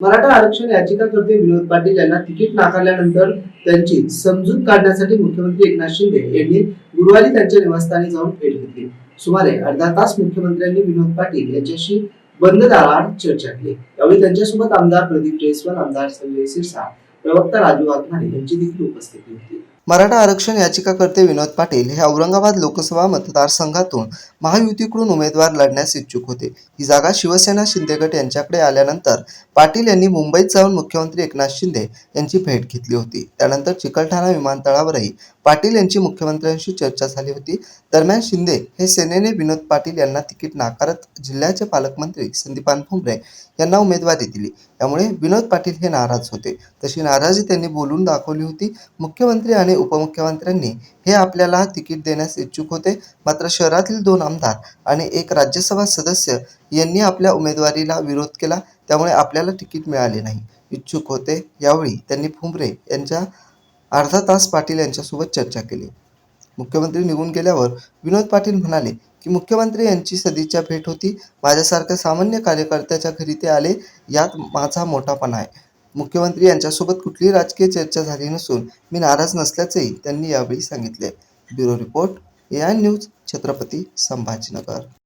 मराठा आरक्षण याचिकाकर्ते विनोद पाटील यांना तिकीट नाकारल्यानंतर त्यांची समजूत काढण्यासाठी मुख्यमंत्री एकनाथ शिंदे यांनी गुरुवारी त्यांच्या निवासस्थानी जाऊन भेट घेतली. सुमारे अर्धा तास मुख्यमंत्र्यांनी विनोद पाटील यांच्याशी बंद दाराआड चर्चा केली. यावेळी त्यांच्यासोबत आमदार प्रदीप जयस्वाल आमदार संजय सिरसा प्रवक्ता राजू वाघमारे यांची देखील उपस्थिती होती. मराठा आरक्षण याचिकाकर्ते विनोद पाटील हे औरंगाबाद लोकसभा मतदारसंघातून महायुतीकडून उमेदवार लढण्यास इच्छुक होते. ही जागा शिवसेना शिंदे गट यांच्याकडे आल्यानंतर पाटील यांनी मुंबईत जाऊन मुख्यमंत्री एकनाथ शिंदे यांची भेट घेतली होती. त्यानंतर चिकलठाणा विमानतळावरही पाटील यांची मुख्यमंत्र्यांशी चर्चा झाली होती. दरम्यान शिंदे हे सेनेने विनोद पाटील यांना तिकीट नाकारत जिल्ह्याचे पालकमंत्री संदीपान भुमरे यांना उमेदवारी दिली. त्यामुळे विनोद पाटील हे नाराज होते. तशी नाराजी त्यांनी बोलून दाखवली होती. मुख्यमंत्री आणि उपमुख्यमंत्र्यांनी हे आपल्याला तिकीट देण्यास इच्छुक होते. मात्र शहरातील दोन आमदार आणि एक राज्यसभा सदस्य यांनी आपल्या उमेदवारीला विरोध केला. त्यामुळे आपल्याला तिकीट मिळाले नाही. इच्छुक होते यावेळी त्यांनी फुंबरे यांच्या अर्धा तास पाटील यांच्यासोबत चर्चा केली. मुख्यमंत्री निघून गेल्यावर विनोद पाटील म्हणाले की मुख्यमंत्री यांची सदिच्छा भेट होती. माझ्यासारख्या सामान्य कार्यकर्त्याच्या घरी ते आले. यात माझा मोठापणा आहे. मुख्यमंत्री यांच्यासोबत कुठलीही राजकीय चर्चा झाली नसून मी नाराज नसल्याचेही त्यांनी यावेळी सांगितले. Bureau report A I news Chhatrapati Sambhajinagar.